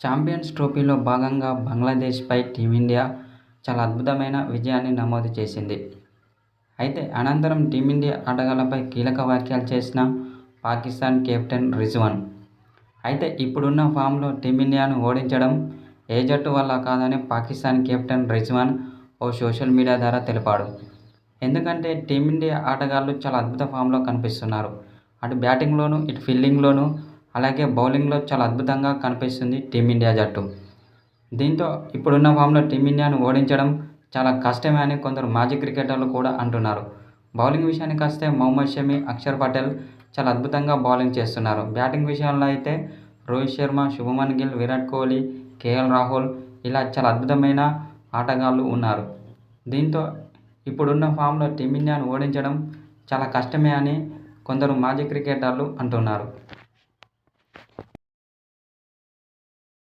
Champions ట్రోఫీలో భాగంగా బంగ్లాదేశ్పై team India చాలా అద్భుతమైన విజయాన్ని నమోదు చేసింది. అయితే అనంతరం టీమిండియా ఆటగాళ్ళపై కీలక వ్యాఖ్యలు చేసిన పాకిస్తాన్ కెప్టెన్ రిజ్వాన్. అయితే ఇప్పుడున్న ఫామ్లో టీమిండియాను ఓడించడం ఏ జట్టు వల్ల కాదని పాకిస్తాన్ కెప్టెన్ రిజ్వాన్ ఓ సోషల్ మీడియా ద్వారా తెలిపాడు. ఎందుకంటే టీమిండియా ఆటగాళ్ళు చాలా అద్భుత ఫామ్లో కనిపిస్తున్నారు. అటు బ్యాటింగ్లోనూ, ఇటు ఫీల్డింగ్లోనూ, అలాగే బౌలింగ్లో చాలా అద్భుతంగా కనిపిస్తుంది టీమిండియా జట్టు. దీంతో ఇప్పుడున్న ఫామ్లో టీమిండియాను ఓడించడం చాలా కష్టమే అని కొందరు మాజీ క్రికెటర్లు కూడా అంటున్నారు. బౌలింగ్ విషయానికి వస్తే మహమ్మద్ షమి, అక్షర్ పటేల్ చాలా అద్భుతంగా బౌలింగ్ చేస్తున్నారు. బ్యాటింగ్ విషయంలో అయితే రోహిత్ శర్మ, శుభమన్ గిల్, విరాట్ కోహ్లీ, కేఎల్ రాహుల్ ఇలా చాలా అద్భుతమైన ఆటగాళ్ళు ఉన్నారు. దీంతో ఇప్పుడున్న ఫామ్లో టీమిండియాను ఓడించడం చాలా కష్టమే అని కొందరు మాజీ క్రికెటర్లు అంటున్నారు.